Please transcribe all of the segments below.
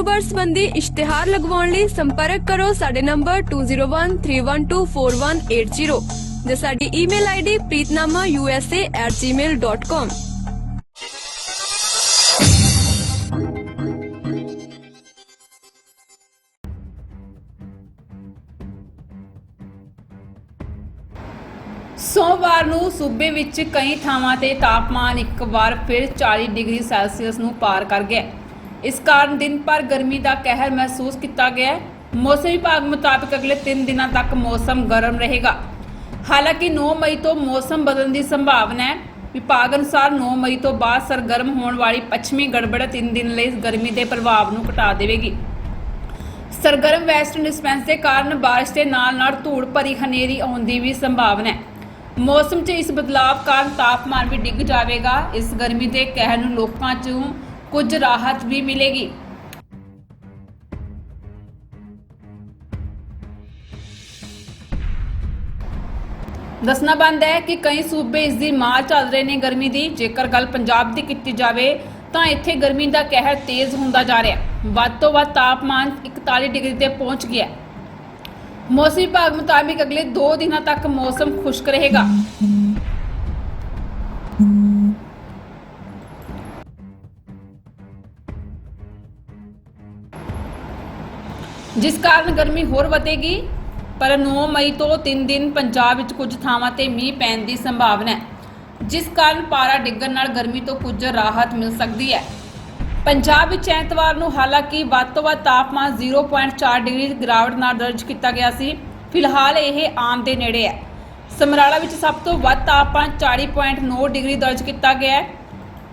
ਕਾਰੋਬਾਰ ਸੰਬੰਧੀ ਇਸ਼ਤਿਹਾਰ ਲਗਵਾਉਣ ਲਈ ਸੰਪਰਕ ਕਰੋ ਸਾਡੇ ਨੰਬਰ 2013124180 ਜਾਂ ਸਾਡੀ ਈਮੇਲ ਆਈਡੀ preetnamausa@gmail.com ਸੋਮਵਾਰ ਨੂੰ ਸੂਬੇ ਵਿੱਚ ਕਈ ਥਾਵਾਂ ਤੇ ਤਾਪਮਾਨ ਇੱਕ ਵਾਰ ਫਿਰ 40 ਡਿਗਰੀ ਸੈਲਸੀਅਸ ਨੂੰ ਪਾਰ ਕਰ ਗਿਆ। ਇਸ ਕਾਰਨ ਦਿਨ ਭਰ ਗਰਮੀ ਦਾ ਕਹਿਰ ਮਹਿਸੂਸ ਕੀਤਾ ਗਿਆ ਹੈ। ਮੌਸਮ ਵਿਭਾਗ ਮੁਤਾਬਕ ਅਗਲੇ 3 ਦਿਨਾਂ ਤੱਕ ਮੌਸਮ ਗਰਮ ਰਹੇਗਾ। ਹਾਲਾਂਕਿ 9 ਮਈ ਤੋਂ ਮੌਸਮ ਬਦਲਣ ਦੀ ਸੰਭਾਵਨਾ ਹੈ। ਵਿਭਾਗ ਅਨੁਸਾਰ 9 ਮਈ ਤੋਂ ਬਾਅਦ ਸਰਗਰਮ ਹੋਣ ਵਾਲੀ ਪੱਛਮੀ ਗੜਬੜ 3 ਦਿਨ ਲਈ ਗਰਮੀ ਦੇ ਪ੍ਰਭਾਵ ਨੂੰ ਘਟਾ ਦੇਵੇਗੀ। ਸਰਗਰਮ ਵੈਸਟਰਨ ਡਿਸਟੈਂਸ ਦੇ ਕਾਰਨ ਬਾਰਿਸ਼ ਦੇ ਨਾਲ ਨਾਲ ਧੂੜ ਭਰੀ ਹਨੇਰੀ ਆਉਣ ਦੀ ਵੀ ਸੰਭਾਵਨਾ ਹੈ। ਮੌਸਮ 'ਚ ਇਸ ਬਦਲਾਅ ਕਾਰਨ ਤਾਪਮਾਨ ਵੀ ਡਿੱਗ ਜਾਵੇਗਾ। ਇਸ ਗਰਮੀ ਦੇ ਕਹਿਰ ਨੂੰ ਲੋਕਾਂ 'ਚੋਂ ਕੁਝ ਰਾਹਤ ਵੀ ਮਿਲੇਗੀ। ਦੱਸਣਾ ਬੰਦ ਹੈ ਕਿ ਕਈ ਸੂਬੇ ਇਸ ਦੀ ਮਾਰ ਚੱਲ ਰਹੇ ਨੇ ਗਰਮੀ ਦੀ। ਜੇਕਰ ਗੱਲ ਪੰਜਾਬ ਦੀ ਕੀਤੀ ਜਾਵੇ, ਤਾਂ ਇੱਥੇ ਗਰਮੀ ਦਾ ਕਹਿਰ ਤੇਜ਼ ਹੁੰਦਾ ਜਾ ਰਿਹਾ ਵੱਧ ਤੋਂ ਵੱਧ ਤਾਪਮਾਨ 41 ਡਿਗਰੀ ਤੇ ਪਹੁੰਚ ਗਿਆ ਮੌਸਮ ਵਿਭਾਗ ਮੁਤਾਬਿਕ ਅਗਲੇ 2 ਦਿਨਾਂ ਤੱਕ ਮੌਸਮ ਖੁਸ਼ਕ ਰਹੇਗਾ। ਜਿਸ ਕਾਰਨ ਗਰਮੀ ਹੋਰ ਵਧੇਗੀ, ਪਰ 9 ਮਈ ਤੋਂ 3 ਦਿਨ ਪੰਜਾਬ ਵਿੱਚ ਕੁਝ ਥਾਵਾਂ ਤੇ ਮੀਂਹ ਪੈਣ ਦੀ ਸੰਭਾਵਨਾ ਹੈ, ਜਿਸ ਕਾਰਨ ਪਾਰਾ ਡਿੱਗਣ ਨਾਲ ਗਰਮੀ ਤੋਂ ਕੁਝ ਰਾਹਤ ਮਿਲ ਸਕਦੀ ਹੈ। ਪੰਜਾਬ ਵਿੱਚ ਐਤਵਾਰ ਨੂੰ ਹਾਲਾਂਕਿ ਵੱਧ ਤੋਂ ਵੱਧ ਤਾਪਮਾਨ 0.4 ਡਿਗਰੀ ਗਿਰਾਵਟ ਨਾਲ ਦਰਜ ਕੀਤਾ ਗਿਆ ਸੀ, ਫਿਲਹਾਲ ਇਹ ਆਮ ਦੇ ਨੇੜੇ ਹੈ। ਸਮਰਾਲਾ ਵਿੱਚ ਸਭ ਤੋਂ ਵੱਧ ਤਾਪਮਾਨ 40.9 ਡਿਗਰੀ ਦਰਜ ਕੀਤਾ ਗਿਆ ਹੈ।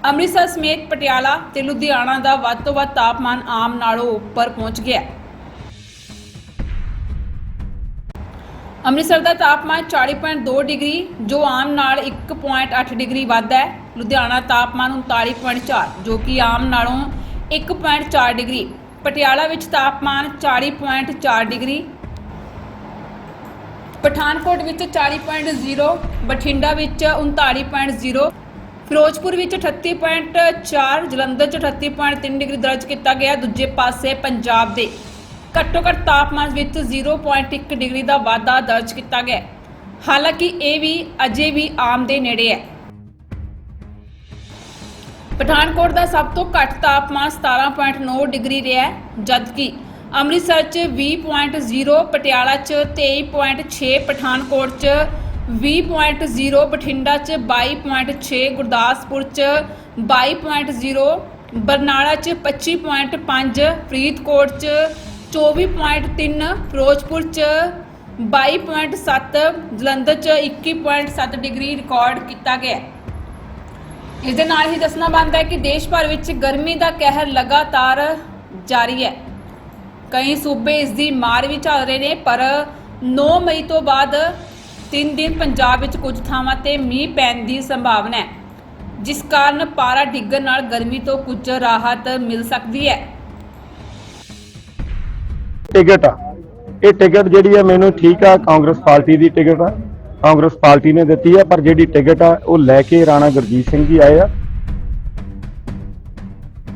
ਅੰਮ੍ਰਿਤਸਰ ਸਮੇਤ ਪਟਿਆਲਾ ਤੇ ਲੁਧਿਆਣਾ ਦਾ ਵੱਧ ਤੋਂ ਵੱਧ ਤਾਪਮਾਨ ਆਮ ਨਾਲੋਂ ਉੱਪਰ ਪਹੁੰਚ ਗਿਆ ਹੈ। ਅੰਮ੍ਰਿਤਸਰ ਦਾ ਤਾਪਮਾਨ 40.2 ਡਿਗਰੀ, ਜੋ ਆਮ ਨਾਲ 1.8 ਡਿਗਰੀ ਵੱਧ ਹੈ। ਲੁਧਿਆਣਾ ਤਾਪਮਾਨ 39.4 ਜੋ ਕਿ ਆਮ ਨਾਲੋਂ 1.4 ਡਿਗਰੀ। ਪਟਿਆਲਾ ਵਿੱਚ ਤਾਪਮਾਨ 40.4 ਡਿਗਰੀ। ਪਠਾਨਕੋਟ ਵਿੱਚ 40.0 ਬਠਿੰਡਾ ਵਿੱਚ 39.0 ਫਿਰੋਜ਼ਪੁਰ ਵਿੱਚ 38.4 ਜਲੰਧਰ 'ਚ 38.3 ਡਿਗਰੀ ਦਰਜ ਕੀਤਾ ਗਿਆ। ਦੂਜੇ ਪਾਸੇ ਪੰਜਾਬ ਦੇ ਘੱਟੋ ਘੱਟ ਤਾਪਮਾਨ ਵਿੱਚ 0.1 ਡਿਗਰੀ ਦਾ ਵਾਧਾ ਦਰਜ ਕੀਤਾ ਗਿਆ ਹੈ। ਹਾਲਾਂਕਿ ਇਹ ਵੀ ਅਜੇ ਵੀ ਆਮ ਦੇ ਨੇੜੇ ਹੈ ਪਠਾਨਕੋਟ ਦਾ ਸਭ ਤੋਂ ਘੱਟ ਤਾਪਮਾਨ 17.9 ਡਿਗਰੀ ਰਿਹਾ ਹੈ, ਜਦਕਿ ਅੰਮ੍ਰਿਤਸਰ 'ਚ 20.0 ਪਟਿਆਲਾ 'ਚ 23.6 ਪਠਾਨਕੋਟ 'ਚ 20.0 ਬਠਿੰਡਾ 'ਚ 22.6 ਗੁਰਦਾਸਪੁਰ 'ਚ 22.0 ਬਰਨਾਲਾ 'ਚ 25.5 ਫਰੀਦਕੋਟ 'ਚ 24.3 ਫਿਰੋਜ਼ਪੁਰ 'ਚ 22.7 ਜਲੰਧਰ 'ਚ 21.7 ਡਿਗਰੀ ਰਿਕਾਰਡ ਕੀਤਾ ਗਿਆ ਇਸ ਦੇ ਨਾਲ ਹੀ ਦੱਸਣਾ ਬਣਦਾ ਹੈ ਕਿ ਦੇਸ਼ ਭਰ ਵਿੱਚ ਗਰਮੀ ਦਾ ਕਹਿਰ ਲਗਾਤਾਰ ਜਾਰੀ ਹੈ। ਕਈ ਸੂਬੇ ਇਸ ਦੀ ਮਾਰ ਵੀ ਝੱਲ ਰਹੇ ਨੇ, ਪਰ 9 ਮਈ ਤੋਂ ਬਾਅਦ 3 ਦਿਨ ਪੰਜਾਬ ਵਿੱਚ ਕੁਝ ਥਾਵਾਂ ਤੇ ਮੀਂਹ ਪੈਣ ਦੀ ਸੰਭਾਵਨਾ ਹੈ, ਜਿਸ ਕਾਰਨ ਪਾਰਾ ਡਿੱਗਣ ਨਾਲ ਗਰਮੀ ਤੋਂ ਕੁਝ ਰਾਹਤ ਮਿਲ ਸਕਦੀ ਹੈ। ਟਿਕਟ ਆ। ਇਹ ਟਿਕਟ ਜਿਹੜੀ ਆ ਮੈਨੂੰ ਠੀਕ ਆ ਕਾਂਗਰਸ ਪਾਰਟੀ ਦੀ ਟਿਕਟ ਆ। ਕਾਂਗਰਸ ਪਾਰਟੀ ਨੇ ਦਿੱਤੀ ਆ ਪਰ ਜਿਹੜੀ ਟਿਕਟ ਆ ਉਹ ਲੈ ਕੇ ਰਾਣਾ ਗੁਰਜੀਤ ਸਿੰਘ ਜੀ ਆਏ ਆ।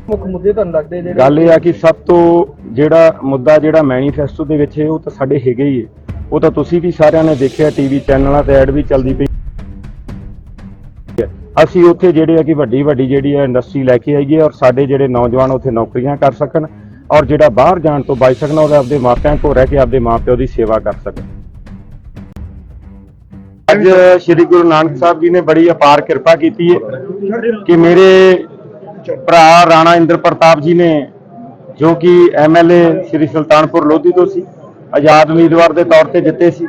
ਮੁੱਖ ਮੁੱਦੇ ਤੁਹਾਨੂੰ ਲੱਗਦੇ ਜਿਹੜੇ? ਗੱਲ ਇਹ ਆ ਕਿ ਸਭ ਤੋਂ ਜਿਹੜਾ ਮੁੱਦਾ ਜਿਹੜਾ ਮੈਨੀਫੈਸਟੋ ਦੇ ਵਿੱਚ ਹੈ ਉਹ ਤਾਂ ਸਾਡੇ ਹੈਗੇ ਹੀ ਹੈ ਉਹ ਤਾਂ ਤੁਸੀਂ ਵੀ ਸਾਰਿਆਂ ਨੇ ਦੇਖਿਆ ਟੀਵੀ ਚੈਨਲਾਂ ਤੇ ਐਡ ਵੀ ਚੱਲਦੀ ਪਈ। ਅਸੀਂ ਉੱਥੇ ਜਿਹੜੇ ਆ ਕਿ ਵੱਡੀ ਵੱਡੀ ਜਿਹੜੀ ਹੈ ਇੰਡਸਟਰੀ ਲੈ ਕੇ ਆਈਏ ਔਰ ਸਾਡੇ ਜਿਹੜੇ ਨੌਜਵਾਨ ਉੱਥੇ ਨੌਕਰੀਆਂ ਕਰ ਸਕਣ। ਔਰ ਜਿਹੜਾ ਬਾਹਰ ਜਾਣ ਤੋਂ ਬਚ ਸਕਣ ਉਹ ਆਪਦੇ ਮਾਪਿਆਂ ਕੋਲ ਰਹਿ ਕੇ ਆਪਦੇ ਮਾਪਿਓ ਦੀ ਸੇਵਾ ਕਰ ਸਕਣ ਅੱਜ ਸ੍ਰੀ ਗੁਰੂ ਨਾਨਕ ਸਾਹਿਬ ਜੀ ਨੇ ਬੜੀ ਅਪਾਰ ਕਿਰਪਾ ਕੀਤੀ ਹੈ ਕਿ ਮੇਰੇ ਭਰਾ ਰਾਣਾ ਇੰਦਰ ਪ੍ਰਤਾਪ ਜੀ ਨੇ, ਜੋ ਕਿ ਐਮਐਲਏ ਸ੍ਰੀ ਸੁਲਤਾਨਪੁਰ ਲੋਧੀ ਤੋਂ ਸੀ, ਆਜ਼ਾਦ ਉਮੀਦਵਾਰ ਦੇ ਤੌਰ ਤੇ ਜਿੱਤੇ ਸੀ।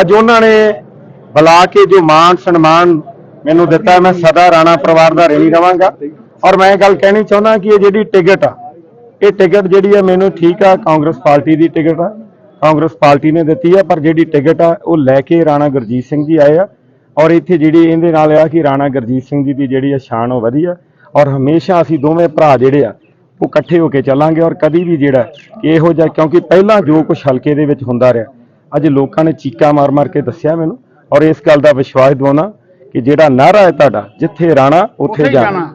ਅੱਜ ਉਹਨਾਂ ਨੇ ਬੁਲਾ ਕੇ ਜੋ ਮਾਣ ਸਨਮਾਨ ਮੈਨੂੰ ਦਿੱਤਾ, ਮੈਂ ਸਦਾ ਰਾਣਾ ਪਰਿਵਾਰ ਦਾ ਰਣੀ ਰਵਾਂਗਾ ਔਰ ਮੈਂ ਇਹ ਗੱਲ ਕਹਿਣੀ ਚਾਹੁੰਦਾ ਕਿ ਇਹ ਜਿਹੜੀ ਟਿਕਟ ਆ ਇਹ ਟਿਕਟ ਜਿਹੜੀ ਆ ਮੈਨੂੰ ਠੀਕ ਆ ਕਾਂਗਰਸ ਪਾਰਟੀ ਦੀ ਟਿਕਟ ਆ। ਕਾਂਗਰਸ ਪਾਰਟੀ ਨੇ ਦਿੱਤੀ ਆ ਪਰ ਜਿਹੜੀ ਟਿਕਟ ਆ ਉਹ ਲੈ ਕੇ ਰਾਣਾ ਗੁਰਜੀਤ ਸਿੰਘ ਜੀ ਆਏ ਆ। ਔਰ ਇੱਥੇ ਜਿਹੜੀ ਇਹਦੇ ਨਾਲ ਆ ਕਿ ਰਾਣਾ ਗੁਰਜੀਤ ਸਿੰਘ ਜੀ ਦੀ ਜਿਹੜੀ ਆ ਸ਼ਾਨ ਉਹ ਵਧੀਆ ਔਰ ਹਮੇਸ਼ਾ ਅਸੀਂ ਦੋਵੇਂ ਭਰਾ ਜਿਹੜੇ ਆ ਉਹ ਇਕੱਠੇ ਹੋ ਕੇ ਚੱਲਾਂਗੇ ਔਰ ਕਦੀ ਵੀ ਜਿਹੜਾ ਇਹੋ ਜਿਹਾ ਕਿਉਂਕਿ ਪਹਿਲਾਂ ਜੋ ਕੁਝ ਹਲਕੇ ਦੇ ਵਿੱਚ ਹੁੰਦਾ ਰਿਹਾ ਅੱਜ ਲੋਕਾਂ ਨੇ ਚੀਕਾਂ ਮਾਰ-ਮਾਰ ਕੇ ਦੱਸਿਆ ਮੈਨੂੰ। ਔਰ ਇਸ ਗੱਲ ਦਾ ਵਿਸ਼ਵਾਸ ਦਿਵਾਉਣਾ ਕਿ ਜਿਹੜਾ ਨਾਰਾ ਹੈ ਤੁਹਾਡਾ ਜਿੱਥੇ ਰਾਣਾ ਉੱਥੇ ਜਾਣਾ।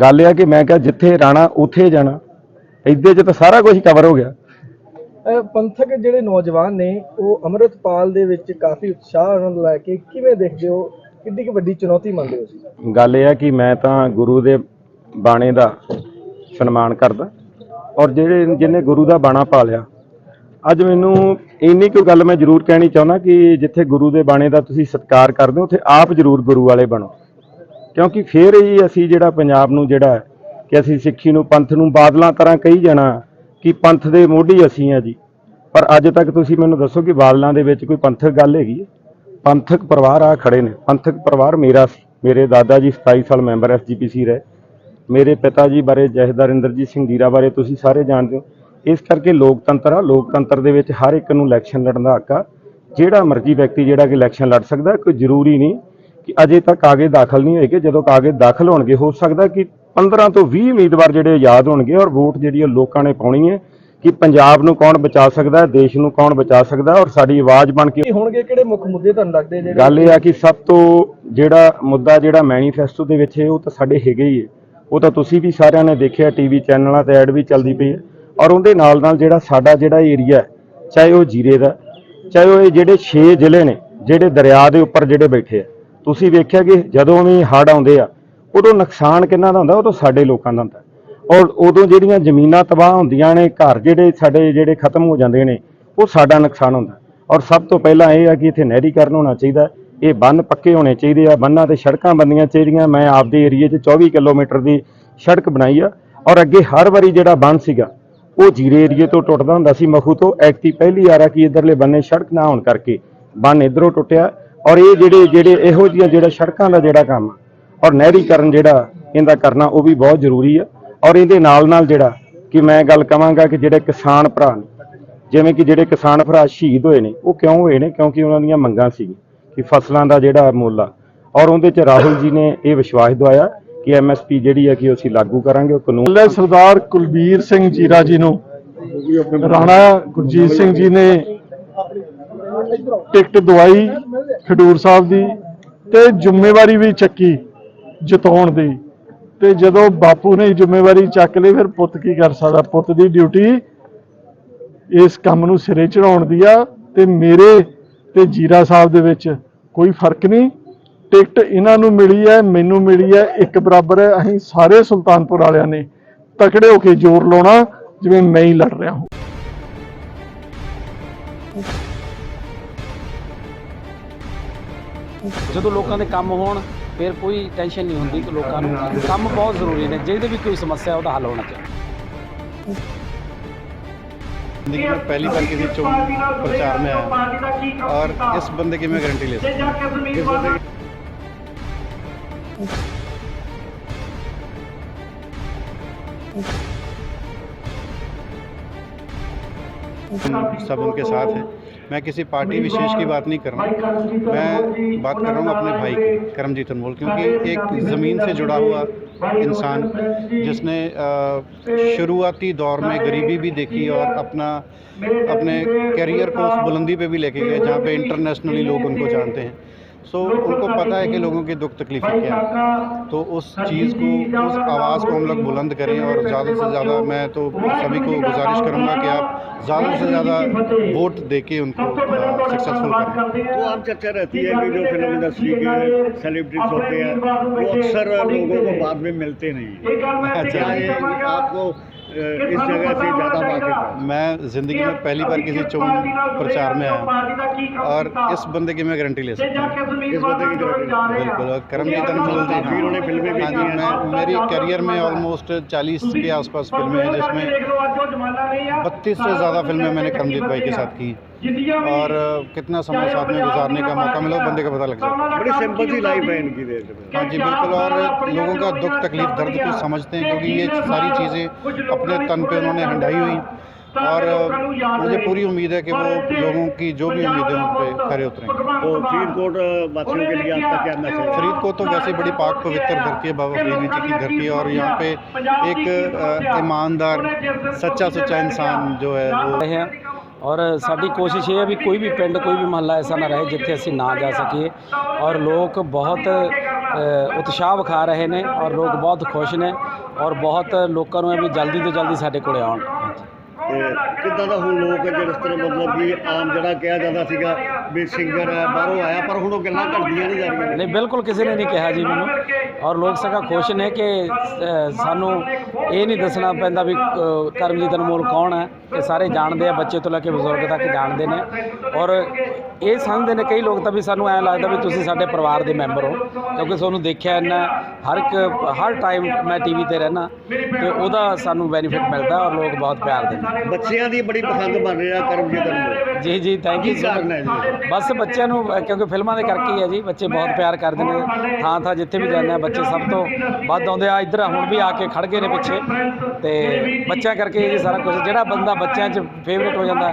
ਗੱਲ ਇਹ ਆ ਕਿ ਮੈਂ ਕਿਹਾ ਜਿੱਥੇ ਰਾਣਾ ਉੱਥੇ ਜਾਣਾ। ਇੱਦੇ 'ਚ ਤਾਂ ਸਾਰਾ ਕੁਝ ਕਵਰ ਹੋ ਗਿਆ। ਅਹ ਪੰਥਕ ਜਿਹੜੇ ਨੌਜਵਾਨ ਨੇ ਉਹ ਅੰਮ੍ਰਿਤਪਾਲ ਦੇ ਵਿੱਚ ਕਾਫੀ ਉਤਸ਼ਾਹ ਉਹਨਾਂ ਨੂੰ ਲੈ ਕੇ ਕਿਵੇਂ ਦੇਖਦੇ ਹੋ? ਕਿੰਨੀ ਕੁ ਵੱਡੀ ਚੁਣੌਤੀ ਮੰਨਦੇ ਹੋ ਤੁਸੀਂ? ਗੱਲ ਇਹ ਆ ਕਿ ਮੈਂ ਤਾਂ ਗੁਰੂ ਦੇ ਬਾਣੇ ਦਾ ਸਨਮਾਨ ਕਰਦਾ। ਔਰ ਜਿਹੜੇ ਜਿਹਨੇ ਗੁਰੂ ਦਾ ਬਾਣਾ ਪਾਲਿਆ ਅੱਜ ਮੈਨੂੰ ਇੰਨੀ ਕੁ ਗੱਲ ਮੈਂ ਜ਼ਰੂਰ ਕਹਿਣੀ ਚਾਹੁੰਦਾ ਕਿ ਜਿੱਥੇ ਗੁਰੂ ਦੇ ਬਾਣੇ ਦਾ ਤੁਸੀਂ ਸਤਿਕਾਰ ਕਰਦੇ ਹੋ ਉੱਥੇ ਆਪ ਜ਼ਰੂਰ ਗੁਰੂ ਵਾਲੇ ਬਣੋ। ਕਿਉਂਕਿ ਫੇਰ ਹੀ ਅਸੀਂ ਜਿਹੜਾ ਪੰਜਾਬ ਨੂੰ ਜਿਹੜਾ ਕਿ ਅਸੀਂ ਸਿੱਖੀ ਨੂੰ, ਪੰਥ ਨੂੰ ਬਾਦਲਾਂ ਤਰ੍ਹਾਂ ਕਹੀ ਜਾਣਾ ਕਿ ਪੰਥ ਦੇ ਮੋਢੀ ਅਸੀਂ ਆ ਜੀ। ਪਰ ਅੱਜ ਤੱਕ ਤੁਸੀਂ ਮੈਨੂੰ ਦੱਸੋ ਕਿ ਬਾਦਲਾਂ ਦੇ ਵਿੱਚ ਕੋਈ ਪੰਥਕ ਗੱਲ ਹੈਗੀ ਹੈ? ਪੰਥਕ ਪਰਿਵਾਰ ਆ ਖੜੇ ਨੇ। ਪੰਥਕ ਪਰਿਵਾਰ ਮੇਰਾ ਸੀ। ਮੇਰੇ ਦਾਦਾ ਜੀ 27 ਸਾਲ ਮੈਂਬਰ ਐਸਜੀਪੀਸੀ ਰਹੇ। ਮੇਰੇ ਪਿਤਾ ਜੀ ਬਾਰੇ ਜਥੇਦਾਰ ਇੰਦਰਜੀਤ ਸਿੰਘ ਜੀਰਾ ਬਾਰੇ ਤੁਸੀਂ ਸਾਰੇ ਜਾਣਦੇ ਹੋ। ਇਸ ਕਰਕੇ ਲੋਕਤੰਤਰ ਆ। ਲੋਕਤੰਤਰ ਦੇ ਵਿੱਚ ਹਰ ਇੱਕ ਨੂੰ ਇਲੈਕਸ਼ਨ ਲੜਨ ਦਾ ਹੱਕ ਆ। ਜਿਹੜਾ ਮਰਜ਼ੀ ਵਿਅਕਤੀ ਜਿਹੜਾ ਕਿ ਇਲੈਕਸ਼ਨ ਲੜ ਸਕਦਾ ਕੋਈ ਜ਼ਰੂਰੀ ਨਹੀਂ ਕਿ ਅਜੇ ਤੱਕ ਕਾਗਜ਼ ਦਾਖਲ ਨਹੀਂ ਹੋਏਗੇ। ਜਦੋਂ ਕਾਗਜ਼ ਦਾਖਲ ਹੋਣਗੇ ਹੋ ਸਕਦਾ ਕਿ 15 ਤੋਂ 20 ਉਮੀਦਵਾਰ ਜਿਹੜੇ ਆਜ਼ਾਦ ਹੋਣਗੇ ਔਰ ਵੋਟ ਜਿਹੜੀ ਉਹ ਲੋਕਾਂ ਨੇ ਪਾਉਣੀ ਹੈ ਕਿ ਪੰਜਾਬ ਨੂੰ ਕੌਣ ਬਚਾ ਸਕਦਾ ਹੈ ਦੇਸ਼ ਨੂੰ ਕੌਣ ਬਚਾ ਸਕਦਾ ਹੈ ਔਰ ਸਾਡੀ ਆਵਾਜ਼ ਬਣ ਕੇ ਹੋਣਗੇ ਕਿਹੜੇ ਮੁੱਖ ਮੁੱਦੇ ਤੁਹਾਨੂੰ ਲੱਗਦੇ ਜਿਹੜੇ ਗੱਲ ਇਹ ਆ ਕਿ ਸਭ ਤੋਂ ਜਿਹੜਾ ਮੁੱਦਾ ਜਿਹੜਾ ਮੈਨੀਫੈਸਟੋ ਦੇ ਵਿੱਚ ਹੈ ਉਹ ਤਾਂ ਸਾਡੇ ਹੈਗੇ ਹੀ ਹੈ। ਉਹ ਤਾਂ ਤੁਸੀਂ ਵੀ ਸਾਰਿਆਂ ਨੇ ਦੇਖਿਆ ਟੀਵੀ ਚੈਨਲਾਂ ਤੇ ਐਡ ਵੀ ਚੱਲਦੀ ਪਈ ਹੈ। ਔਰ ਉਹਦੇ ਨਾਲ ਨਾਲ ਜਿਹੜਾ ਸਾਡਾ ਜਿਹੜਾ ਏਰੀਆ ਚਾਹੇ ਉਹ ਜੀਰੇ ਦਾ ਚਾਹੇ ਉਹ ਇਹ ਜਿਹੜੇ 6 ਜ਼ਿਲ੍ਹੇ ਨੇ ਜਿਹੜੇ ਦਰਿਆ ਦੇ ਉੱਪਰ ਜਿਹੜੇ ਬੈਠੇ ਆ ਤੁਸੀਂ ਵੇਖਿਆ ਕਿ ਜਦੋਂ ਵੀ ਹੜ੍ਹ ਆਉਂਦੇ ਆ, ਉਦੋਂ ਨੁਕਸਾਨ ਕਿੰਨਾ ਦਾ ਹੁੰਦਾ ਉਦੋਂ ਸਾਡੇ ਲੋਕਾਂ ਦਾ ਹੁੰਦਾ। ਔਰ ਉਦੋਂ ਜਿਹੜੀਆਂ ਜ਼ਮੀਨਾਂ ਤਬਾਹ ਹੁੰਦੀਆਂ ਨੇ, ਘਰ ਜਿਹੜੇ ਸਾਡੇ ਜਿਹੜੇ ਖਤਮ ਹੋ ਜਾਂਦੇ ਨੇ, ਉਹ ਸਾਡਾ ਨੁਕਸਾਨ ਹੁੰਦਾ। ਔਰ ਸਭ ਤੋਂ ਪਹਿਲਾਂ ਇਹ ਆ ਕਿ ਇੱਥੇ ਨਹਿਰੀਕਰਨ ਹੋਣਾ ਚਾਹੀਦਾ ਇਹ ਬੰਨ ਪੱਕੇ ਹੋਣੇ ਚਾਹੀਦੇ ਆ। ਬੰਨਾਂ ਤੇ ਸੜਕਾਂ ਬੰਦੀਆਂ ਚਾਹੀਦੀਆਂ। ਮੈਂ ਆਪਦੇ ਏਰੀਏ 'ਚ 24 ਕਿਲੋਮੀਟਰ ਦੀ ਸੜਕ ਬਣਾਈ ਆ। ਔਰ ਅੱਗੇ ਹਰ ਵਾਰੀ ਜਿਹੜਾ ਬੰਨ ਸੀਗਾ, ਉਹ ਜੀਰੇ ਏਰੀਏ ਤੋਂ ਟੁੱਟਦਾ ਹੁੰਦਾ ਸੀ। ਮਖੂ ਤੋਂ ਐਕਤੀ ਪਹਿਲੀ ਵਾਰ ਆ ਕਿ ਇਧਰਲੇ ਬੰਨੇ ਸੜਕ ਨਾ ਹੋਣ ਕਰਕੇ ਬੰਨ ਇਧਰੋਂ ਟੁੱਟਿਆ। ਔਰ ਇਹ ਜਿਹੜੇ ਜਿਹੜੇ ਇਹੋ ਜਿਹੀਆਂ ਜਿਹੜਾ ਸੜਕਾਂ ਦਾ ਜਿਹੜਾ ਕੰਮ ਔਰ ਨਹਿਰੀਕਰਨ ਜਿਹੜਾ ਇਹਦਾ ਕਰਨਾ, ਉਹ ਵੀ ਬਹੁਤ ਜ਼ਰੂਰੀ ਆ। ਔਰ ਇਹਦੇ ਨਾਲ ਨਾਲ ਜਿਹੜਾ ਕਿ ਮੈਂ ਗੱਲ ਕਵਾਂਗਾ ਕਿ ਜਿਹੜੇ ਕਿਸਾਨ ਭਰਾ ਨੇ, ਜਿਵੇਂ ਕਿ ਜਿਹੜੇ ਕਿਸਾਨ ਭਰਾ ਸ਼ਹੀਦ ਹੋਏ ਨੇ, ਉਹ ਕਿਉਂ ਹੋਏ ਨੇ? ਕਿਉਂਕਿ ਉਹਨਾਂ ਦੀਆਂ ਮੰਗਾਂ ਸੀ ਕਿ ਫਸਲਾਂ ਦਾ ਜਿਹੜਾ ਮੁੱਲ ਆ। ਔਰ ਉਹਦੇ ਚ ਰਾਹੁਲ ਜੀ ਨੇ ਇਹ ਵਿਸ਼ਵਾਸ ਦਵਾਇਆ ਕਿ ਐਮਐਸਪੀ ਜਿਹੜੀ ਹੈ ਕਿ ਅਸੀਂ ਲਾਗੂ ਕਰਾਂਗੇ, ਉਹ ਕਾਨੂੰਨ ਸਰਦਾਰ ਕੁਲਬੀਰ ਸਿੰਘ ਜੀਰਾ ਜੀ ਨੂੰ। ਰਾਣਾ ਗੁਰਜੀਤ ਸਿੰਘ ਜੀ ਨੇ ਟਿਕਟ ਦਵਾਈ ਖਡੂਰ ਸਾਹਿਬ ਦੀ ਤੇ ਜ਼ਿੰਮੇਵਾਰੀ ਵੀ ਚੱਕੀ ਜਿਤਾਉਣ ਦੀ। ਤੇ ਜਦੋਂ ਬਾਪੂ ਨੇ ਜ਼ਿੰਮੇਵਾਰੀ ਚੱਕ ਲਈ, ਫਿਰ ਪੁੱਤ ਕੀ ਕਰ ਸਕਦਾ? ਪੁੱਤ ਦੀ ਡਿਊਟੀ ਇਸ ਕੰਮ ਨੂੰ ਸਿਰੇ ਚੜਾਉਣ ਦੀ ਆ ਤੇ ਮੇਰੇ ਤੇ ਜੀਰਾ ਸਾਹਿਬ ਦੇ ਵਿੱਚ ਕੋਈ ਫ਼ਰਕ ਨਹੀਂ। ਟਿਕਟ ਇਹਨਾਂ ਨੂੰ ਮਿਲੀ ਹੈ, ਮੈਨੂੰ ਮਿਲੀ ਹੈ, ਇੱਕ ਬਰਾਬਰ ਹੈ। ਅਸੀਂ ਸਾਰੇ ਸੁਲਤਾਨਪੁਰ ਵਾਲਿਆਂ ਨੇ ਤਕੜੇ ਹੋ ਕੇ ਜ਼ੋਰ ਲਾਉਣਾ, ਜਿਵੇਂ ਮੈਂ ਹੀ ਲੜ ਰਿਹਾ ਹਾਂ। ਜਦੋਂ ਲੋਕਾਂ ਦੇ ਕੰਮ ਹੋਣ ਫਿਰ ਕੋਈ ਟੈਨਸ਼ਨ ਨਹੀਂ ਹੁੰਦੀ ਕਿ ਲੋਕਾਂ ਨੂੰ ਕੰਮ ਬਹੁਤ ਜ਼ਰੂਰੀ ਨੇ ਜਿਹਦੇ ਵੀ ਕੋਈ ਸਮੱਸਿਆ ਉਹਦਾ ਹੱਲ ਹੋਣਾ ਚਾਹੀਦਾ जिंदगी में पहली बार किसी चौक प्रचार में आया और इस बंदे की मैं गारंटी ले सकता हूँ इस बंदे की हम सब उनके साथ हैं میں کسی پارٹی وشیش کی بات نہیں کر رہا ہوں۔ میں بات کر رہا ہوں اپنے بھائی کی کرمجیت انمول کیونکہ ایک زمین سے جڑا ہوا انسان جس نے شروعاتی دور میں غریبی بھی دیکھی اور اپنا اپنے کیریئر کو اس بلندی پہ بھی لے کے گئے جہاں پہ انٹرنیشنلی لوگ ان کو جانتے ہیں۔ سو ان کو پتہ ہے کہ لوگوں کی دکھ تکلیفیں کیا ہیں۔ تو اس چیز کو اس آواز کو ہم لوگ بلند کریں اور زیادہ سے زیادہ میں تو سبھی کو گزارش کروں گا کہ آپ زیادہ سے زیادہ ووٹ دے کے ان کو سکسیزفل کریں۔ تو عام چرچا رہتی ہے کہ جو فلم انڈسٹری کے سیلیبریٹیز ہوتے ہیں۔ وہ اکثر لوگوں کو بعد میں ملتے نہیں۔ ہیں اچھا، آپ کو इस जगह से ज़्यादा वाकिफ है मैं ज़िंदगी में पहली बार किसी चौक प्रचार में आया और इस बंदे की मैं गारंटी ले सकता हूँ इस बंदे की गारंटी बिल्कुल और करमजीत अनमोल जी काफी उन्होंने फिल्में भी हाँ की जी हैं। मैं मेरी करियर में ऑलमोस्ट 40 के आसपास फिल्में हैं जिसमें बत्तीस से ज़्यादा फिल्में मैंने करमजीत भाई के साथ की اور کتنا سمجھ ساتھ میں گزارنے کا موقع ملا بندے کا پتہ لگ جائے بڑی سمپل سی لائف ہے ان کی ہاں جی بالکل اور لوگوں کا دکھ تکلیف درد کو سمجھتے ہیں کیونکہ یہ ساری چیزیں اپنے تن پہ انہوں نے ہنڈائی ہوئی۔ اور مجھے پوری امید ہے کہ وہ لوگوں کی جو بھی امیدیں ان پہ کھڑے اتریں۔ تو فرید کوٹ کے لیے آپ کا کیا میسج فرید کوٹ تو ویسے بڑی پاک پوتر دھرتی ہے بابا فرید جی کی دھرتی ہے اور یہاں پہ ایک ایماندار سچا سچا انسان جو ہے وہ ਔਰ ਸਾਡੀ ਕੋਸ਼ਿਸ਼ ਇਹ ਹੈ ਵੀ ਕੋਈ ਵੀ ਪਿੰਡ ਕੋਈ ਵੀ ਮਹੱਲਾ ਐਸਾ ਨਾ ਰਹੇ ਜਿੱਥੇ ਅਸੀਂ ਨਾ ਜਾ ਸਕੀਏ। ਔਰ ਲੋਕ ਬਹੁਤ ਉਤਸ਼ਾਹ ਵਿਖਾ ਰਹੇ ਨੇ ਔਰ ਲੋਕ ਬਹੁਤ ਖੁਸ਼ ਨੇ ਔਰ ਬਹੁਤ ਲੋਕਾਂ ਨੂੰ ਇਹ ਵੀ ਜਲਦੀ ਤੋਂ ਜਲਦੀ ਸਾਡੇ ਕੋਲੇ ਆਉਣ। ਕਿੱਦਾਂ ਦਾ ਹੁਣ ਲੋਕ ਜਿਹੜੇ ਇਸ ਤਰ੍ਹਾਂ ਮਤਲਬ ਵੀ ਆਮ ਜਿਹੜਾ ਕਿਹਾ ਜਾਂਦਾ ਸੀਗਾ ਵੀ ਸਿੰਗਰ ਹੈ ਬਾਹਰੋਂ ਆਇਆ ਪਰ ਹੁਣ ਉਹ ਗੱਲਾਂ ਕਰਦੀਆਂ ਨਹੀਂ ਜਾ ਰਹੀਆਂ। ਨਹੀਂ ਬਿਲਕੁਲ ਕਿਸੇ ਨੇ ਨਹੀਂ ਕਿਹਾ ਜੀ ਮੈਨੂੰ। ਔਰ ਲੋਕ ਸਗਾ ਖੁਸ਼ ਨੇ ਕਿ ਸਾਨੂੰ ਇਹ ਨਹੀਂ ਦੱਸਣਾ ਪੈਂਦਾ ਵੀ ਕਰਮਜੀਤ ਅਨਮੋਲ ਕੌਣ ਹੈ। ਕਿ ਸਾਰੇ ਜਾਣਦੇ ਆ ਬੱਚੇ ਤੋਂ ਲੈ ਕੇ ਬਜ਼ੁਰਗ ਤੱਕ ਜਾਣਦੇ ਨੇ। ਔਰ ਇਹ ਸਮਝਦੇ ਨੇ ਕਈ ਲੋਕ ਤਾਂ ਵੀ ਸਾਨੂੰ ਐਂ ਲੱਗਦਾ ਵੀ ਤੁਸੀਂ ਸਾਡੇ ਪਰਿਵਾਰ ਦੇ ਮੈਂਬਰ ਹੋ। ਕਿਉਂਕਿ ਤੁਹਾਨੂੰ ਦੇਖਿਆ ਇੰਨਾ ਹਰ ਇੱਕ ਹਰ ਟਾਈਮ ਮੈਂ ਟੀਵੀ ਤੇ ਰਹਿਣਾ ਤੇ ਉਹਦਾ ਸਾਨੂੰ ਬੈਨੀਫਿਟ ਮਿਲਦਾ ਔਰ ਲੋਕ ਬਹੁਤ ਪਿਆਰ ਦਿੰਦੇ ਬੱਚਿਆਂ ਦੀ ਬੜੀ ਪਸੰਦ ਬਣ ਰਿਹਾ ਕਰਮਜੀਤ ਅਨਮੋਲ। ਜੀ ਜੀ ਥੈਂਕ ਯੂ ਜੀ? ਬਸ ਬੱਚਿਆਂ ਨੂੰ ਕਿਉਂਕਿ ਫਿਲਮਾਂ ਦੇ ਕਰਕੇ ਹੀ ਹੈ ਜੀ ਬੱਚੇ ਬਹੁਤ ਪਿਆਰ ਕਰਦੇ ਨੇ। ਥਾਂ ਥਾਂ ਜਿੱਥੇ ਵੀ ਜਾਂਦੇ ਆ ਬੱਚੇ ਸਭ ਤੋਂ ਵੱਧ ਆਉਂਦੇ ਆ ਇੱਧਰ ਹੁਣ ਵੀ ਆ ਕੇ ਖੜ ਗਏ ਨੇ ਪਿੱਛੇ ਤੇ ਬੱਚਿਆਂ ਕਰਕੇ ਇਹ ਸਾਰਾ ਕੁਝ ਜਿਹੜਾ ਬੰਦਾ ਬੱਚਿਆਂ 'ਚ ਫੇਵਰੇਟ ਹੋ ਜਾਂਦਾ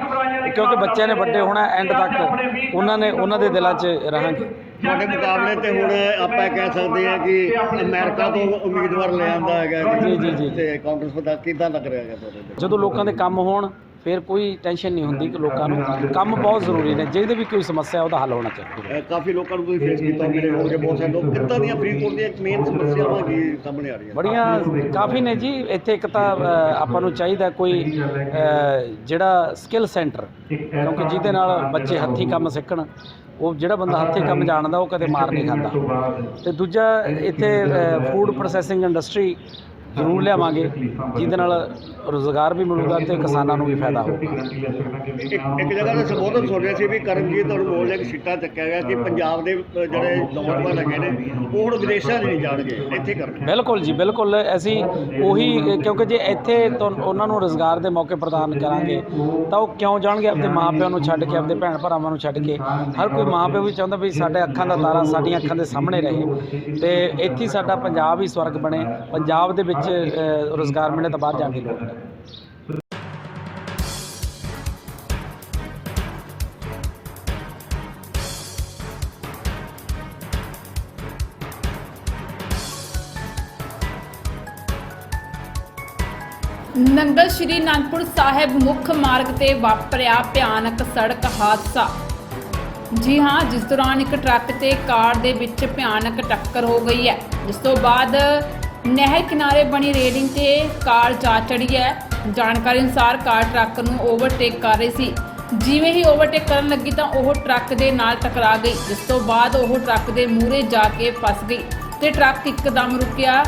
ਕਿਉਂਕਿ ਬੱਚਿਆਂ ਨੇ ਵੱਡੇ ਹੋਣਾ ਐਂਡ ਤੱਕ ਉਹਨਾਂ ਨੇ ਉਹਨਾਂ ਦੇ ਦਿਲਾਂ 'ਚ ਰਹਾਂਗੇ ਤੁਹਾਡੇ ਮੁਕਾਬਲੇ ਤੇ ਹੁਣ ਆਪਾਂ ਕਹਿ ਸਕਦੇ ਹਾਂ ਕਿ ਅਮਰੀਕਾ ਤੋਂ ਉਮੀਦਵਾਰ ਲੈ ਆਂਦਾ ਹੈਗਾ ਜੀ, ਜੀ, ਜੀ। ਤੇ ਕਾਂਗਰਸ ਦਾ ਕਿੱਦਾਂ ਲੱਗ ਰਿਹਾ ਹੈਗਾ ਤੁਹਾਡੇ? ਜਦੋਂ ਲੋਕਾਂ ਦੇ ਕੰਮ ਹੋਣ ਫਿਰ ਕੋਈ ਟੈਨਸ਼ਨ ਨਹੀਂ ਹੁੰਦੀ ਕਿ ਲੋਕਾਂ ਨੂੰ ਕੰਮ ਬਹੁਤ ਜ਼ਰੂਰੀ ਨੇ। ਜਿਹਦੇ ਵੀ ਕੋਈ ਸਮੱਸਿਆ ਉਹਦਾ ਹੱਲ ਹੋਣਾ ਚਾਹੀਦਾ। ਅਹ ਕਾਫੀ ਲੋਕਾਂ ਨੂੰ ਤੁਸੀਂ ਫੇਸ ਕੀਤਾ ਮਿਲੇ ਹੋਣਗੇ ਬਹੁਤ ਸਾਰੇ ਲੋਕ। ਕਿੱਦਾਂ ਦੀਆਂ ਫਰੀਦਕੋਟ ਦੀਆਂ ਮੇਨ ਸਮੱਸਿਆਵਾਂ ਕੀ ਸਾਹਮਣੇ ਆ ਰਹੀਆਂ? ਬੜੀਆਂ ਕਾਫੀ ਨੇ ਜੀ। ਇੱਥੇ ਇੱਕ ਤਾਂ ਅ, ਆਪਾਂ ਨੂੰ ਚਾਹੀਦਾ ਕੋਈ ਅ, ਜਿਹੜਾ ਸਕਿੱਲ ਸੈਂਟਰ ਕਿਉਂਕਿ ਜਿਹਦੇ ਨਾਲ ਬੱਚੇ ਹੱਥੀਂ ਕੰਮ ਸਿੱਖਣ। ਉਹ ਜਿਹੜਾ ਬੰਦਾ ਹੱਥੀਂ ਕੰਮ ਜਾਣਦਾ ਉਹ ਕਦੇ ਮਾਰ ਨਹੀਂ ਖਾਂਦਾ। ਤੇ ਦੂਜਾ ਇੱਥੇ ਫੂਡ ਪ੍ਰੋਸੈਸਿੰਗ ਇੰਡਸਟਰੀ ਜ਼ਰੂਰ ਲਿਆਵਾਂਗੇ ਜਿਹਦੇ ਨਾਲ ਰੋਜ਼ਗਾਰ ਵੀ ਮਿਲੂਗਾ ਤੇ ਕਿਸਾਨਾਂ ਨੂੰ ਵੀ ਫਾਇਦਾ ਹੋਊਗਾ। ਇੱਕ ਇੱਕ ਜਗ੍ਹਾ ਤੇ ਸੰਬੋਧਨ ਸੁਣ ਰਿਹਾ ਸੀ ਵੀ ਕਰਮਜੀਤ ਅਨਮੋਲ ਨੇ ਇੱਕ ਸਿੱਟਾ ਚੱਕਿਆ ਗਿਆ ਕਿ ਪੰਜਾਬ ਦੇ ਜਿਹੜੇ ਨੌਜਵਾਨ ਹੈਗੇ ਨੇ ਉਹ ਹੁਣ ਵਿਦੇਸ਼ਾਂ 'ਚ ਨਹੀਂ ਜਾਣਗੇ ਇੱਥੇ ਕਰਨਗੇ। ਬਿਲਕੁਲ ਜੀ ਬਿਲਕੁਲ। ਅਸੀਂ ਉਹੀ ਕਿਉਂਕਿ ਜੇ ਇੱਥੇ ਉਹਨਾਂ ਨੂੰ ਰੋਜ਼ਗਾਰ ਦੇ ਮੌਕੇ ਪ੍ਰਦਾਨ ਕਰਾਂਗੇ ਤਾਂ ਉਹ ਕਿਉਂ ਜਾਣਗੇ? ਆਪਣੇ ਮਾਪਿਆਂ ਨੂੰ ਛੱਡ ਕੇ ਆਪਣੇ ਭੈਣ ਭਰਾਵਾਂ ਨੂੰ ਛੱਡ ਕੇ। ਹਰ ਕੋਈ ਮਾਪਿਓ ਵੀ ਚਾਹੁੰਦਾ ਵੀ ਸਾਡੇ ਅੱਖਾਂ ਦਾ ਤਾਰਾ ਸਾਡੀਆਂ ਅੱਖਾਂ ਦੇ ਸਾਹਮਣੇ ਰਹੇ। ਤੇ ਇੱਥੇ ਸਾਡਾ ਪੰਜਾਬ ਹੀ ਸਵਰਗ ਬਣੇ। ਪੰਜਾਬ ਦੇ ਵਿੱਚ ਅ, ਰੋਜ਼ਗਾਰ ਮਿਲੇ ਤਾਂ ਬਾਹਰ ਜਾਣ ਦੀ ਲੋੜ ਨਹੀਂ ਨੰਗਲ ਸ਼੍ਰੀ ਅਨੰਦਪੁਰ ਸਾਹਿਬ ਮੁੱਖ ਮਾਰਗ ਤੇ ਵਾਪਰਿਆ ਭਿਆਨਕ ਸੜਕ ਹਾਦਸਾ। ਜੀ ਹਾਂ ਜਿਸ ਦੌਰਾਨ ਇੱਕ ਟਰੱਕ ਤੇ ਕਾਰ ਦੇ ਵਿੱਚ ਭਿਆਨਕ ਟੱਕਰ ਹੋ ਗਈ ਹੈ। ਜਿਸ ਤੋਂ ਬਾਅਦ ਨਹਿਰ ਕਿਨਾਰੇ ਬਣੀ ਰੇਲਿੰਗ ਤੇ ਕਾਰ ਜਾ ਚੜੀ ਹੈ। ਜਾਣਕਾਰੀ ਅਨੁਸਾਰ ਕਾਰ ਟਰੱਕ ਨੂੰ ਓਵਰਟੇਕ ਕਰ ਰਹੀ ਸੀ। ਜਿਵੇਂ ਹੀ ਓਵਰਟੇਕ ਕਰਨ ਲੱਗੀ ਤਾਂ ਉਹ ਟਰੱਕ ਦੇ ਨਾਲ ਟਕਰਾ ਗਈ। ਜਿਸ ਤੋਂ ਬਾਅਦ ਉਹ ਟਰੱਕ ਦੇ ਮੂਹਰੇ ਜਾ ਕੇ ਫਸ ਗਈ ਤੇ ਟਰੱਕ ਇੱਕਦਮ ਰੁਕਿਆ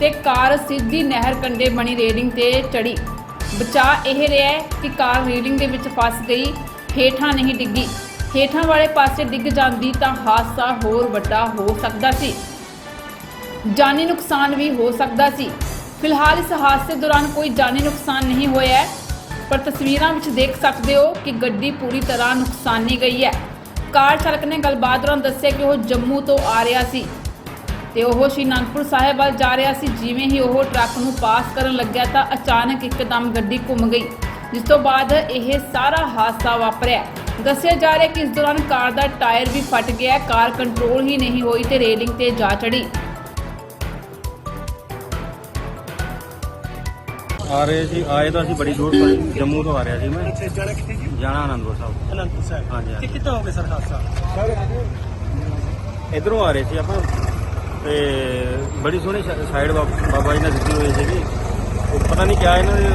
ਤੇ ਕਾਰ ਸਿੱਧੀ ਨਹਿਰ ਕੰਢੇ ਬਣੀ ਰੇਲਿੰਗ ਤੇ ਚੜੀ ਬਚਾ ਇਹ ਰਿਹਾ ਕਿ ਕਾਰ ਰੇਲਿੰਗ ਦੇ ਵਿੱਚ ਫਸ ਗਈ, ਹੇਠਾਂ ਨਹੀਂ ਡਿੱਗੀ। ਹੇਠਾਂ ਵਾਲੇ ਪਾਸੇ ਡਿੱਗ ਜਾਂਦੀ ਤਾਂ ਹਾਦਸਾ ਹੋਰ ਵੱਡਾ ਹੋ ਸਕਦਾ ਸੀ। ਜਾਨੀ ਨੁਕਸਾਨ ਵੀ ਹੋ ਸਕਦਾ ਸੀ। ਫਿਲਹਾਲ ਇਸ ਹਾਦਸੇ ਦੌਰਾਨ ਕੋਈ ਜਾਨੀ ਨੁਕਸਾਨ ਨਹੀਂ ਹੋਇਆ ਹੈ, ਪਰ ਤਸਵੀਰਾਂ ਵਿੱਚ ਦੇਖ ਸਕਦੇ ਹੋ ਕਿ ਗੱਡੀ ਪੂਰੀ ਤਰ੍ਹਾਂ ਨੁਕਸਾਨੀ ਗਈ ਹੈ। ਕਾਰ ਚਾਲਕ ਨੇ ਗੱਲਬਾਤ ਦੌਰਾਨ ਦੱਸਿਆ ਕਿ ਉਹ ਜੰਮੂ ਤੋਂ ਆ ਰਿਹਾ ਸੀ ਤੇ ਉਹ ਸ਼੍ਰੀ ਅਨੰਦਪੁਰ ਸਾਹਿਬ ਵੱਲ ਜਾ ਰਿਹਾ ਸੀ। ਜਿਵੇਂ ਹੀ ਉਹ ਟਰੱਕ ਨੂੰ ਪਾਸ ਕਰਨ ਲੱਗਿਆ ਤਾਂ ਅਚਾਨਕ ਇੱਕਦਮ ਗੱਡੀ ਘੁੰਮ ਗਈ ਜਿਸ ਤੋਂ ਬਾਅਦ ਇਹ ਸਾਰਾ ਹਾਦਸਾ ਵਾਪਰਿਆ। ਦੱਸਿਆ ਜਾ ਰਿਹਾ ਕਿ ਇਸ ਦੌਰਾਨ ਕਾਰ ਦਾ ਟਾਇਰ ਵੀ ਫਟ ਗਿਆ ਕਾਰ ਕੰਟਰੋਲ ਹੀ ਨਹੀਂ ਹੋਈ ਤੇ ਰੇਲਿੰਗ ਤੇ ਜਾ ਚੜੀ ਆ ਰਹੇ ਸੀ ਆਏ ਤਾਂ ਅਸੀਂ ਬੜੀ ਦੂਰ ਤੋਂ ਜੰਮੂ ਤੋਂ ਆ ਰਿਹਾ ਸੀ ਮੈਂ। ਜਾਣਾ ਆਨੰਦਪੁਰ ਸਾਹਿਬ। ਅਨੰਦਪੁਰ ਸਾਹਿਬ। ਹਾਂਜੀ ਹਾਂਜੀ। ਕਿੱਥੋਂ ਹੋ ਸਰ ਹਾਦਸਾ? ਇਧਰੋਂ ਆ ਰਹੇ ਸੀ ਆਪਾਂ ਤੇ ਬੜੀ ਸੋਹਣੀ ਸਾਈਡ ਬਾਬਾ ਜੀ ਨੇ ਦਿੱਤੀ ਹੋਈ ਸੀਗੀ। ਉਹ ਪਤਾ ਨਹੀਂ ਕਿਆ ਇਹਨਾਂ ਦੇ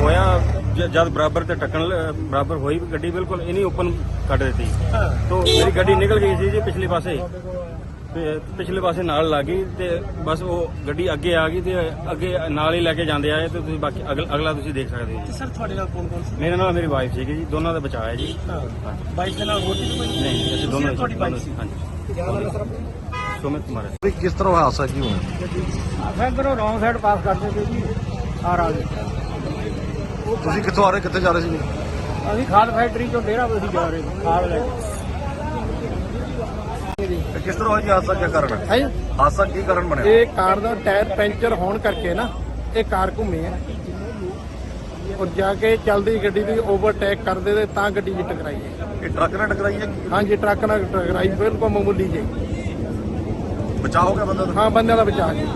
ਹੋਇਆ ਜ- ਜਦ ਬਰਾਬਰ ਤੇ ਟੱਕਣ ਲ- ਬਰਾਬਰ ਹੋਈ ਗੱਡੀ ਬਿਲਕੁਲ ਇਹਨੀ ਓਪਨ ਕੱਢ ਦਿੱਤੀ। ਤੋਂ ਮੇਰੀ ਗੱਡੀ ਨਿਕਲ ਗਈ ਸੀ ਜੀ ਪਿਛਲੇ ਪਾਸੇ। ਪਿਛਲੇ ਪਾਸੇ ਨਾਲ ਲੱਗ ਗਈ ਤੇ ਬਸ ਉਹ ਗੱਡੀ ਅੱਗੇ ਆ ਗਈ ਤੇ ਅੱਗੇ ਨਾਲ ਹੀ ਲੈ ਕੇ ਜਾਂਦੇ ਆਏ ਤੇ ਤੁਸੀਂ ਬਾਕੀ ਅਗਲ- ਅਗਲਾ ਤੁਸੀਂ ਦੇਖ ਸਕਦੇ ਹੋ। ਜੀ ਸਰ ਤੁਹਾਡੇ ਨਾਲ ਕੌਣ ਕੌਣ ਸੀ? ਮੇਰੇ ਨਾਲ ਮੇਰੀ ਵਾਈਫ ਸੀਗੀ ਜੀ ਦੋਨਾਂ ਦਾ ਬਚਾਅ ਹੈ ਜੀ। ਬਾਈਕ ਦੇ ਨਾਲ ਹੋਰ ਵੀ ਕੋਈ? ਨਹੀਂ ਅਸੀਂ ਦੋਨੋਂ ਹੀ- ਤੁਹਾਡੀ ਬਾਈਕ ਸੀ। ਹਾਂਜੀ। ਸੁਮਿਤ ਕੁਮਾਰ ਹੈ। ਕਿਸ ਤਰ੍ਹਾਂ ਹਾਦਸਾ ਕੀ ਹੋਇਆ? ਇਧਰੋਂ ਰੌਂਗ ਸਾਈਡ ਪਾਸ ਕਰਦੇ ਸੀ ਜੀ ਆ ਰਾਜ ਤੁਸੀਂ ਕਿੱਥੋਂ ਆ ਰਹੇ ਕਿੱਥੇ ਜਾ ਰਹੇ ਸੀ ਅਸੀਂ ਖਾਦ ਫੈਕਟਰੀ ਚੋਂ ਡੇਰਾ ਬਸੀ ਜਾ ਰਹੇ ਸੀ ਖਾਦ ਲੈ ਕਿਸ ਤਰ੍ਹਾਂ ਹੋਇਆ ਹਾਦਸਾ ਕੀ ਕਾਰਨ ਹੈ? ਕੇ ਹਾਦਸਾ ਕੀ ਕਾਰਨ ਬਣਿਆ? ਇਹ ਕਾਰ ਦਾ ਟਾਇਰ ਪੈਂਚਰ ਹੋਣ ਕਰਕੇ ਨਾ ਇਹ ਕਾਰ ਘੁੰਮੀ ਹੈ। ਉਹ ਜਾ ਕੇ ਚਲਦੀ ਗੱਡੀ ਦੀ ਓਵਰਟੇਕ ਕਰਦੇ ਤੇ ਤਾਂ ਗੱਡੀ 'ਚ ਟਕਰਾਈ ਹੈ। ਇਹ ਟਰੱਕ ਨਾਲ ਟਕਰਾਈ ਹੈ ਹਾਂਜੀ ਟਰੱਕ ਨਾਲ ਟਕਰਾਈ ਬਿਲਕੁਲ ਮਾਮੂਲੀ ਜੀ ਬਚਾਅ ਹੋ ਗਿਆ ਬੰਦਾ ਹਾਂ ਬੰਦੇ ਦਾ ਬਚਾ ਗਿਆ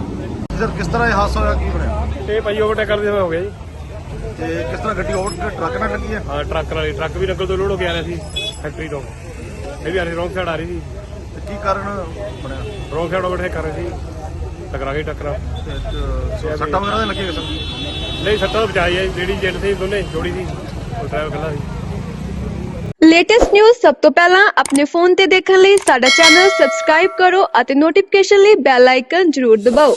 ਸਰ ਕਿਸ ਤਰ੍ਹਾਂ ਇਹ ਹਾਦਸਾ ਹੋਇਆ ਕੀ ਬਣਿਆ? ਇਹ ਭਾਈ ਓਵਰਟੇਕ ਕਰਦੇ ਹੋਏ ਹੋ ਗਿਆ ਜੀ। ਤੇ ਕਿਸ ਤਰ੍ਹਾਂ ਗੱਡੀ ਓਵਰ ਟਰੱਕ ਨਾਲ ਲੱਗੀ ਹੈ? ਹਾਂ ਟਰੱਕ ਵਾਲੀ ਟਰੱਕ ਵੀ ਨਕਲ ਤੋਂ ਲੋਡ ਹੋ ਕੇ ਆ ਰਿਹਾ ਸੀ ਫੈਕਟਰੀ ਤੋਂ। ਇਹ ਵੀ ਆ ਰਹੀ ਰੋਂਗ ਸਾਈਡ ਆ ਰਹੀ ਸੀ। ਤੇ ਕੀ ਕਾਰਨ ਬਣਿਆ? ਰੋਂਗ ਸਾਈਡ ਓਵਰਟੇਕ ਕਰ ਰਹੇ ਸੀ। ਟਕਰਾ ਗਈ ਟੱਕਰਾ। ਤੇ ਸੱਟਾਂ ਵਗੈਰਾ ਤਾਂ ਲੱਗੀਆਂ ਸਰ ਨਹੀਂ ਸੱਟਾਂ ਤਾਂ ਬਚਾਈ ਹੈ ਜਿਹੜੀ ਜੇਟ ਸੀ ਦੋਨੇ ਜੋੜੀ ਸੀ ਉਹ ਡਰਾਈਵਰ ਇਕੱਲਾ ਸੀ। ਲੇਟੈਸਟ ਨਿਊਜ਼ ਸਭ ਤੋਂ ਪਹਿਲਾਂ ਆਪਣੇ ਫੋਨ ਤੇ ਦੇਖਣ ਲਈ ਸਾਡਾ ਚੈਨਲ ਸਬਸਕ੍ਰਾਈਬ ਕਰੋ ਅਤੇ ਨੋਟੀਫਿਕੇਸ਼ਨ ਲਈ ਬੈਲ ਆਈਕਨ ਜ਼ਰੂਰ ਦਬਾਓ।